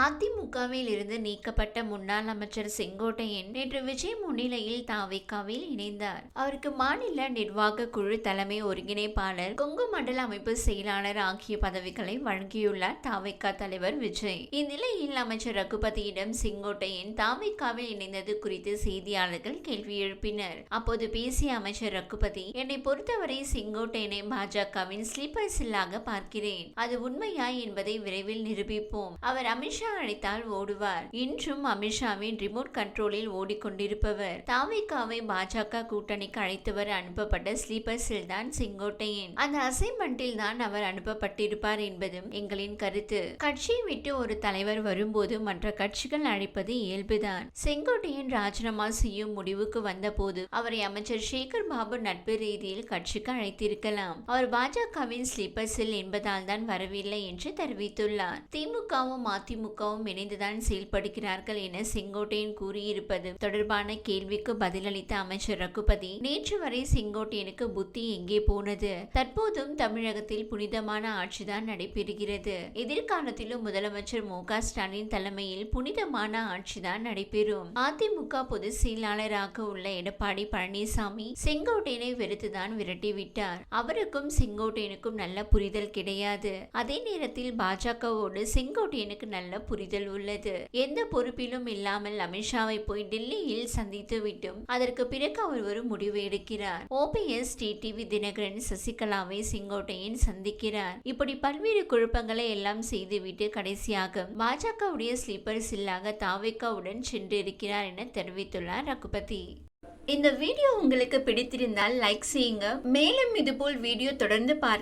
அதிமுகவில் இருந்து நீக்கப்பட்ட முன்னாள் அமைச்சர் செங்கோட்டையன் நேற்று விஜய் முன்னிலையில் தாவேக்காவில் இணைந்தார். அவருக்கு மாநில நிர்வாக குழு தலைமை ஒருங்கிணைப்பாளர் கொங்கு மண்டல அமைப்பு செயலாளர் ஆகிய பதவிகளை வழங்கியுள்ளார் தாவேக்கா தலைவர் விஜய். இந்நிலையில் அமைச்சர் ரகுபதியிடம் செங்கோட்டையன் தாவேக்காவில் இணைந்தது குறித்து செய்தியாளர்கள் கேள்வி எழுப்பினர். அப்போது பேசிய அமைச்சர் ரகுபதி என்னை பொறுத்தவரை செங்கோட்டையனை பாஜகவின் ஸ்லீப்பர் சில்லாக பார்க்கிறேன். அது உண்மையா என்பதை விரைவில் நிரூபிப்போம் அவர் அமித்ஷா அழைத்தால் ஓடுவார். இன்றும் அமித்ஷாவின் ரிமோட் கண்ட்ரோலில் ஓடிக்கொண்டிருப்பவர். தாவிகாவை பாஜக கூட்டணிக்கு அழைத்தவர் அனுப்பப்பட்ட ஸ்லீப்பர்ஸில் தான் செங்கோட்டையன். அந்த அசைன்மெண்டில் தான் அவர் அனுப்பப்பட்டிருப்பார் என்பதும் எங்களின் கருத்து. கட்சியை விட்டு ஒரு தலைவர் வரும்போது மற்ற கட்சிகள் அழைப்பது இயல்புதான். செங்கோட்டையன் ராஜினாமா செய்யும் முடிவுக்கு வந்தபோது அவரை அமைச்சர் சேகர் பாபு நட்பு ரீதியில் கட்சிக்கு அழைத்திருக்கலாம். அவர் பாஜகவின் ஸ்லீப்பர்ஸில் என்பதால் தான் வரவில்லை என்று தெரிவித்துள்ளார். திமுகவும் திமுகவும் இணைந்துதான் செயல்படுகிறார்கள் என செங்கோட்டையன் கூறியிருப்பது தொடர்பான கேள்விக்கு பதிலளித்த அமைச்சர் ரகுபதி நேற்று வரை செங்கோட்டையனுக்கு புத்தி எங்கே போனது? தற்போதும் தமிழகத்தில் புனிதமான ஆட்சிதான் நடைபெறுகிறது. எதிர்காலத்திலும் முதலமைச்சர் மு ஸ்டாலின் தலைமையில் புனிதமான ஆட்சிதான் நடைபெறும். அதிமுக பொதுச் செயலாளராக உள்ள எடப்பாடி பழனிசாமி செங்கோட்டையனை வெறுத்துதான் விரட்டிவிட்டார். அவருக்கும் செங்கோட்டையனுக்கும் நல்ல புரிதல் கிடையாது. அதே நேரத்தில் பாஜகவோடு செங்கோட்டையனுக்கு நல்ல புரிதல் உள்ளது. எந்த பொறுப்பிலும் இல்லாமல் அமித்ஷாவை போய் டெல்லியில் சந்தித்து விட்டும் அதற்கு பிறகு அவர் ஒரு முடிவு எடுக்கிறார். ஓபிஎஸ் டிடிவி தினகரன் சசிகலாவை செங்கோட்டையன் சந்திக்கிறார். இப்படி பல்வேறு குழப்பங்களை எல்லாம் செய்துவிட்டு கடைசியாக பாஜகவுடைய ஸ்லீப்பர் சில்லாக தாவேக்காவுடன் சென்று இருக்கிறார் என தெரிவித்துள்ளார் ரகுபதி. இந்த வீடியோ உங்களுக்கு பிடித்திருந்தால் லைக் செய்யுங்க. மேலும் இதுபோல் வீடியோ தொடர்ந்து பார்க்க